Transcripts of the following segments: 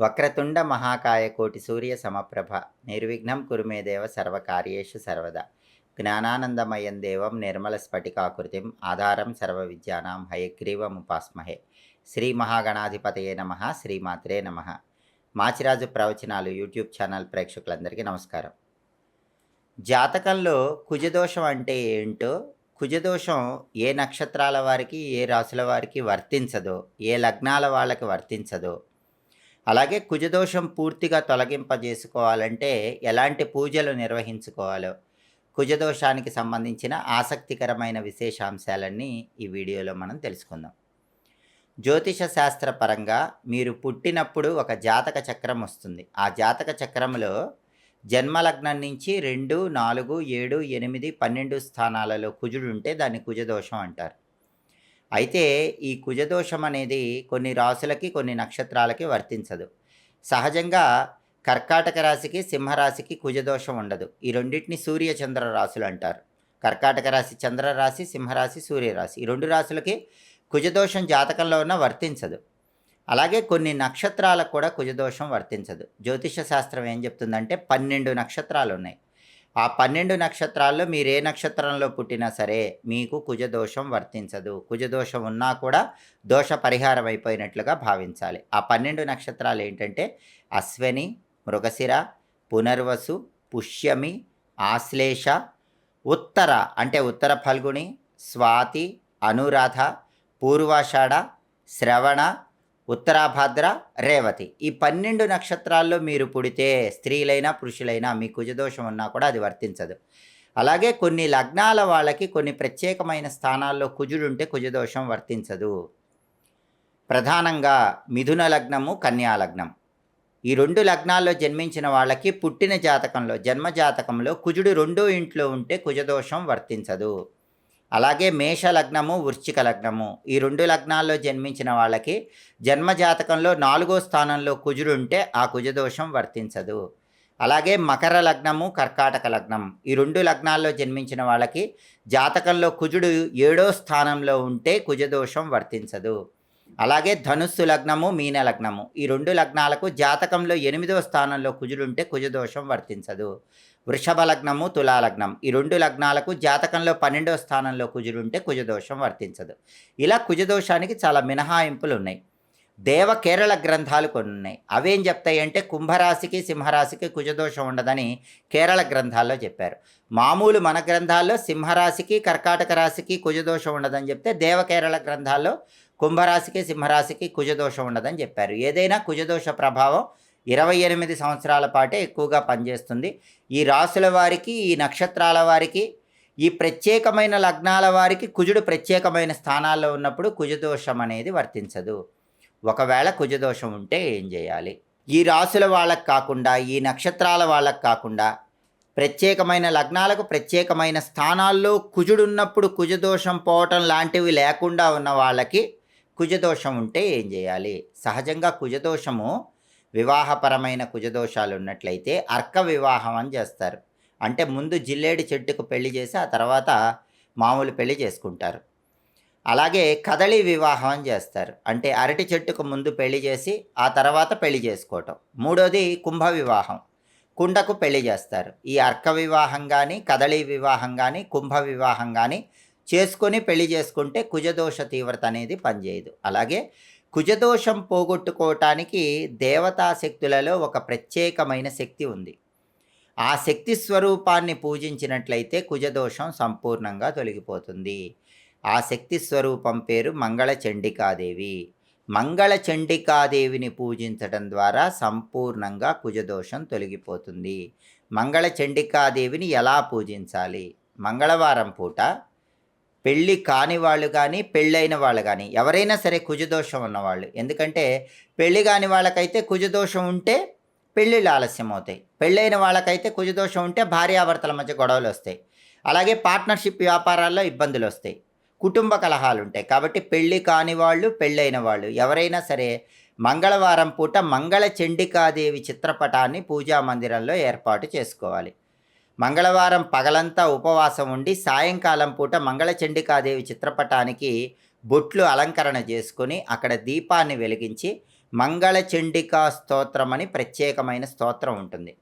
వక్రతుండ మహాకాయ కోటి సూర్య సమప్రభ నిర్విఘ్నం కురుమే దేవ సర్వకార్యేషు సర్వదా. జ్ఞానానందమయం దేవం నిర్మల స్ఫటికాకృతిం ఆధారం సర్వ విద్యానాం హయగ్రీవముపాస్మహే శ్రీ మహాగణాధిపతయే నమ శ్రీమాత్రే నమ. మాచిరాజు ప్రవచనాలు యూట్యూబ్ ఛానల్ ప్రేక్షకులందరికీ నమస్కారం. జాతకంలో కుజదోషం అంటే ఏంటో కుజదోషం ఏ నక్షత్రాల వారికి ఏ రాశుల వారికి వర్తించదో ఏ లగ్నాల వాళ్ళకి వర్తించదో అలాగే కుజదోషం పూర్తిగా తొలగింపజేసుకోవాలంటే ఎలాంటి పూజలు నిర్వహించుకోవాలో కుజదోషానికి సంబంధించిన ఆసక్తికరమైన విశేషాంశాలన్నీ ఈ వీడియోలో మనం తెలుసుకుందాం. జ్యోతిష శాస్త్ర పరంగా మీరు పుట్టినప్పుడు ఒక జాతక చక్రం వస్తుంది. ఆ జాతక చక్రంలో జన్మలగ్నం నుంచి రెండు నాలుగు ఏడు ఎనిమిది పన్నెండు స్థానాలలో కుజుడు ఉంటే దాన్ని కుజదోషం అంటారు. అయితే ఈ కుజదోషం అనేది కొన్ని రాశులకి కొన్ని నక్షత్రాలకి వర్తించదు. సహజంగా కర్కాటక రాశికి సింహరాశికి కుజదోషం ఉండదు. ఈ రెండింటిని సూర్య చంద్ర రాశులు అంటారు. కర్కాటక రాశి చంద్రరాశి సింహరాశి సూర్యరాశి ఈ రెండు రాశులకి కుజదోషం జాతకంలో ఉన్న వర్తించదు. అలాగే కొన్ని నక్షత్రాలకు కూడా కుజదోషం వర్తించదు. జ్యోతిష శాస్త్రం ఏం చెప్తుందంటే పన్నెండు నక్షత్రాలు ఉన్నాయి ఆ పన్నెండు నక్షత్రాల్లో మీరు ఏ నక్షత్రంలో పుట్టినా సరే మీకు కుజదోషం వర్తించదు. కుజదోషం ఉన్నా కూడా దోష పరిహారం అయిపోయినట్లుగా భావించాలి. ఆ పన్నెండు నక్షత్రాలు ఏంటంటే అశ్వని మృగశిర పునర్వసు పుష్యమి ఆశ్లేష ఉత్తర అంటే ఉత్తర ఫల్గుణి స్వాతి అనురాధ పూర్వాషాఢ శ్రవణ ఉత్తరాభాద్ర రేవతి. ఈ పన్నెండు నక్షత్రాల్లో మీరు పుడితే స్త్రీలైనా పురుషులైనా మీ కుజదోషం ఉన్నా కూడా అది వర్తించదు. అలాగే కొన్ని లగ్నాల వాళ్ళకి కొన్ని ప్రత్యేకమైన స్థానాల్లో కుజుడుంటే కుజదోషం వర్తించదు. ప్రధానంగా మిథున లగ్నము కన్యా లగ్నం. ఈ రెండు లగ్నాల్లో జన్మించిన వాళ్ళకి పుట్టిన జాతకంలో జన్మ జాతకంలో కుజుడు రెండో ఇంట్లో ఉంటే కుజదోషం వర్తించదు. అలాగే మేష లగ్నము వృశ్చిక లగ్నము ఈ రెండు లగ్నాల్లో జన్మించిన వాళ్ళకి జన్మజాతకంలో నాలుగో స్థానంలో కుజుడు ఉంటే ఆ కుజదోషం వర్తించదు. అలాగే మకర లగ్నము కర్కాటక లగ్నం. ఈ రెండు లగ్నాల్లో జన్మించిన వాళ్ళకి జాతకంలో కుజుడు ఏడో స్థానంలో ఉంటే కుజదోషం వర్తించదు. అలాగే ధనుస్సు లగ్నము మీన లగ్నము. ఈ రెండు లగ్నాలకు జాతకంలో ఎనిమిదో స్థానంలో కుజుడుంటే కుజదోషం వర్తించదు. వృషభ లగ్నము తులాలగ్నం ఈ రెండు లగ్నాలకు జాతకంలో పన్నెండవ స్థానంలో కుజుడుంటే కుజదోషం వర్తించదు. ఇలా కుజదోషానికి చాలా మినహాయింపులు ఉన్నాయి దేవ కేరళ గ్రంథాలు కొన్ని ఉన్నాయి అవేం చెప్తాయంటే కుంభరాశికి సింహరాశికి కుజదోషం ఉండదని కేరళ గ్రంథాల్లో చెప్పారు. మామూలు మన గ్రంథాల్లో సింహరాశికి కర్కాటక రాశికి కుజదోషం ఉండదని చెప్తే దేవ కేరళ గ్రంథాల్లో కుంభరాశికి సింహరాశికి కుజదోషం ఉండదని చెప్పారు. ఏదైనా కుజదోష ప్రభావం ఇరవై ఎనిమిది సంవత్సరాల పాటే ఎక్కువగా పనిచేస్తుంది. ఈ రాసుల వారికి ఈ నక్షత్రాల వారికి ఈ ప్రత్యేకమైన లగ్నాల వారికి కుజుడు ప్రత్యేకమైన స్థానాల్లో ఉన్నప్పుడు కుజదోషం అనేది వర్తించదు. ఒకవేళ కుజదోషం ఉంటే ఏం చేయాలి? ఈ రాసుల వాళ్ళకు కాకుండా ఈ నక్షత్రాల వాళ్ళకు కాకుండా ప్రత్యేకమైన లగ్నాలకు ప్రత్యేకమైన స్థానాల్లో కుజుడున్నప్పుడు కుజదోషం పోవటం లాంటివి లేకుండా ఉన్న వాళ్ళకి కుజదోషం ఉంటే ఏం చేయాలి? సహజంగా కుజదోషము వివాహపరమైన కుజదోషాలు ఉన్నట్లయితే అర్క వివాహం అని చేస్తారు. అంటే ముందు జిల్లేడి చెట్టుకు పెళ్ళి చేసి ఆ తర్వాత మామూలు పెళ్ళి చేసుకుంటారు. అలాగే కదలి వివాహం అని చేస్తారు. అంటే అరటి చెట్టుకు ముందు పెళ్ళి చేసి ఆ తర్వాత పెళ్ళి చేసుకోవటం. మూడోది కుంభ వివాహం. కుండకు పెళ్ళి చేస్తారు. ఈ అర్క వివాహం కానీ కదళీ వివాహం కానీ కుంభ వివాహం కానీ చేసుకొని పెళ్ళి చేసుకుంటే కుజదోష తీవ్రత అనేది పనిచేయదు. అలాగే కుజదోషం పోగొట్టుకోవటానికి దేవతా శక్తులలో ఒక ప్రత్యేకమైన శక్తి ఉంది. ఆ శక్తి స్వరూపాన్ని పూజించినట్లయితే కుజదోషం సంపూర్ణంగా తొలగిపోతుంది. ఆ శక్తి స్వరూపం పేరు మంగళ చండికాదేవి. మంగళ చండికాదేవిని పూజించడం ద్వారా సంపూర్ణంగా కుజదోషం తొలగిపోతుంది. మంగళ చండికాదేవిని ఎలా పూజించాలి? మంగళవారం పూట పెళ్ళి కాని వాళ్ళు కానీ పెళ్ళైన వాళ్ళు కానీ ఎవరైనా సరే కుజదోషం ఉన్నవాళ్ళు. ఎందుకంటే పెళ్ళి కాని వాళ్ళకైతే కుజదోషం ఉంటే పెళ్ళిళ్ళు ఆలస్యం అవుతాయి పెళ్ళైన వాళ్ళకైతే కుజదోషం ఉంటే భార్యాభర్తల మధ్య గొడవలు వస్తాయి. అలాగే పార్ట్నర్షిప్ వ్యాపారాల్లో ఇబ్బందులు వస్తాయి. కుటుంబ కలహాలు ఉంటాయి. కాబట్టి పెళ్ళి కాని వాళ్ళు పెళ్ళైన వాళ్ళు ఎవరైనా సరే మంగళవారం పూట మంగళ చండికాదేవి చిత్రపటాన్ని పూజా మందిరంలో ఏర్పాటు చేసుకోవాలి. మంగళవారం పగలంతా ఉపవాసం ఉండి సాయంకాలం పూట మంగళచండికాదేవి చిత్రపటానికి బొట్లు అలంకరణ చేసుకొని అక్కడ దీపాన్ని వెలిగించి మంగళచండికా స్తోత్రం అని ప్రత్యేకమైన స్తోత్రం ఉంటుంది.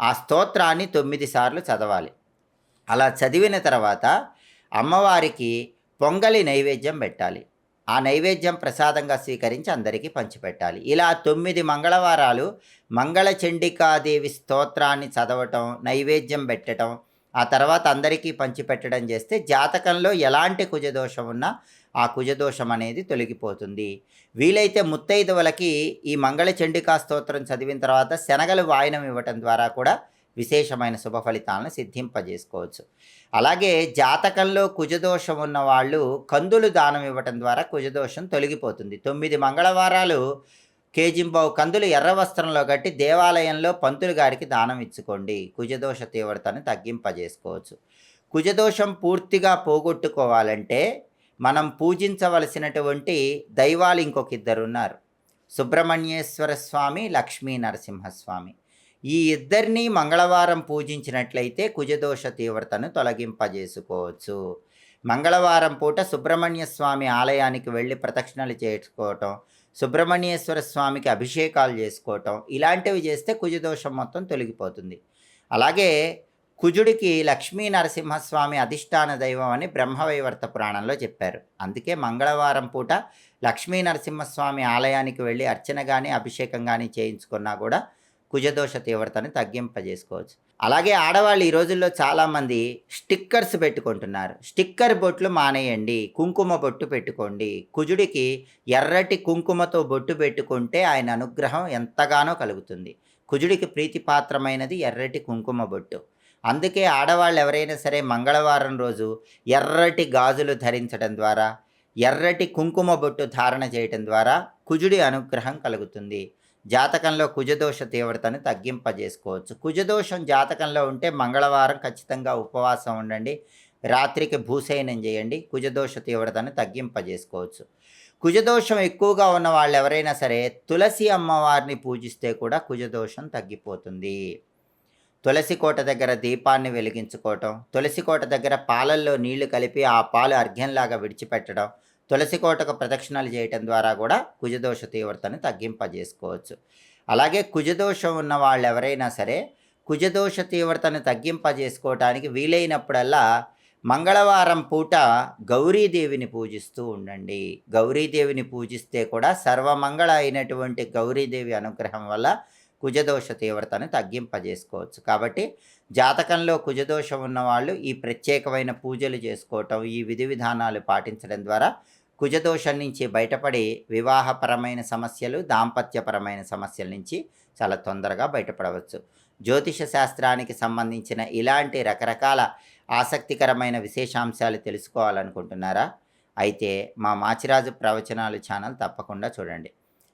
ఆ స్తోత్రాన్ని తొమ్మిది సార్లు చదవాలి. అలా చదివిన తర్వాత అమ్మవారికి పొంగలి నైవేద్యం పెట్టాలి. ఆ నైవేద్యం ప్రసాదంగా స్వీకరించి అందరికీ పంచిపెట్టాలి. ఇలా తొమ్మిది మంగళవారాలు మంగళ చండికాదేవి స్తోత్రాన్ని చదవటం నైవేద్యం పెట్టడం ఆ తర్వాత అందరికీ పంచిపెట్టడం చేస్తే జాతకంలో ఎలాంటి కుజదోషం ఉన్నా ఆ కుజదోషం అనేది తొలగిపోతుంది. వీలైతే ముత్తైదువులకి ఈ మంగళ చండికా స్తోత్రం చదివిన తర్వాత శనగలు వాయనం ఇవ్వటం ద్వారా కూడా విశేషమైన శుభ ఫలితాలను సిద్ధింపజేసుకోవచ్చు. అలాగే జాతకంలో కుజదోషం ఉన్న వాళ్ళు కందులు దానం ఇవ్వటం ద్వారా కుజదోషం తొలగిపోతుంది. తొమ్మిది మంగళవారాలు కేజింబావు కందులు ఎర్ర వస్త్రంలో కట్టి దేవాలయంలో పంతులు గారికి దానం ఇచ్చుకోండి. కుజదోష తీవ్రతను తగ్గింపజేసుకోవచ్చు. కుజదోషం పూర్తిగా పోగొట్టుకోవాలంటే మనం పూజించవలసినటువంటి దైవాలు ఇంకొక ఇద్దరు ఉన్నారు సుబ్రహ్మణ్యేశ్వర స్వామి లక్ష్మీ నరసింహస్వామి. ఈ ఇద్దరిని మంగళవారం పూజించినట్లయితే కుజదోష తీవ్రతను తొలగింపజేసుకోవచ్చు. మంగళవారం పూట సుబ్రహ్మణ్య స్వామి ఆలయానికి వెళ్ళి ప్రదక్షిణలు చేసుకోవటం సుబ్రహ్మణ్యేశ్వర స్వామికి అభిషేకాలు చేసుకోవటం ఇలాంటివి చేస్తే కుజదోషం మొత్తం తొలగిపోతుంది. అలాగే కుజుడికి లక్ష్మీ నరసింహస్వామి అధిష్టాన దైవం అని బ్రహ్మవైవర్త పురాణంలో చెప్పారు. అందుకే మంగళవారం పూట లక్ష్మీ నరసింహస్వామి ఆలయానికి వెళ్ళి అర్చన కానీ అభిషేకం కానీ చేయించుకున్నా కూడా కుజదోష తీవ్రతను తగ్గింపజేసుకోవచ్చు. అలాగే ఆడవాళ్ళు ఈ రోజుల్లో చాలామంది స్టిక్కర్స్ పెట్టుకుంటున్నారు. స్టిక్కర్ బొట్లు మానేయండి కుంకుమ బొట్టు పెట్టుకోండి. కుజుడికి ఎర్రటి కుంకుమతో బొట్టు పెట్టుకుంటే ఆయన అనుగ్రహం ఎంతగానో కలుగుతుంది. కుజుడికి ప్రీతిపాత్రమైనది ఎర్రటి కుంకుమ బొట్టు. అందుకే ఆడవాళ్ళు ఎవరైనా సరే మంగళవారం రోజు ఎర్రటి గాజులు ధరించడం ద్వారా ఎర్రటి కుంకుమ బొట్టు ధారణ చేయటం ద్వారా కుజుడి అనుగ్రహం కలుగుతుంది. జాతకంలో కుజదోష తీవ్రతను తగ్గింపజేసుకోవచ్చు. కుజదోషం జాతకంలో ఉంటే మంగళవారం ఖచ్చితంగా ఉపవాసం ఉండండి. రాత్రికి భూశయనం చేయండి. కుజదోష తీవ్రతను తగ్గింపజేసుకోవచ్చు. కుజదోషం ఎక్కువగా ఉన్న వాళ్ళు ఎవరైనా సరే తులసి అమ్మవారిని పూజిస్తే కూడా కుజదోషం తగ్గిపోతుంది. తులసి కోట దగ్గర దీపాన్ని వెలిగించుకోవటం తులసి కోట దగ్గర పాలల్లో నీళ్ళు కలిపి ఆ పాలు అర్ఘ్యంలాగా విడిచిపెట్టడం తులసి కోటకు ప్రదక్షిణలు చేయటం ద్వారా కూడా కుజదోష తీవ్రతను తగ్గింపజేసుకోవచ్చు. అలాగే కుజదోషం ఉన్న వాళ్ళు ఎవరైనా సరే కుజదోష తీవ్రతను తగ్గింపజేసుకోవటానికి వీలైనప్పుడల్లా మంగళవారం పూట గౌరీదేవిని పూజిస్తూ ఉండండి. గౌరీదేవిని పూజిస్తే కూడా సర్వమంగళ అయినటువంటి గౌరీదేవి అనుగ్రహం వల్ల కుజదోష తీవ్రతను తగ్గింపజేసుకోవచ్చు. కాబట్టి జాతకంలో కుజదోషం ఉన్నవాళ్ళు ఈ ప్రత్యేకమైన పూజలు చేసుకోవటం ఈ విధి విధానాలు పాటించడం ద్వారా కుజదోషం నుంచి బయటపడి వివాహపరమైన సమస్యలు దాంపత్యపరమైన సమస్యల నుంచి చాలా తొందరగా బయటపడవచ్చు. జ్యోతిష శాస్త్రానికి సంబంధించిన ఇలాంటి రకరకాల ఆసక్తికరమైన విశేషాంశాలు తెలుసుకోవాలనుకుంటున్నారా? అయితే మా మాచిరాజు ప్రవచనాలు ఛానల్ తప్పకుండా చూడండి.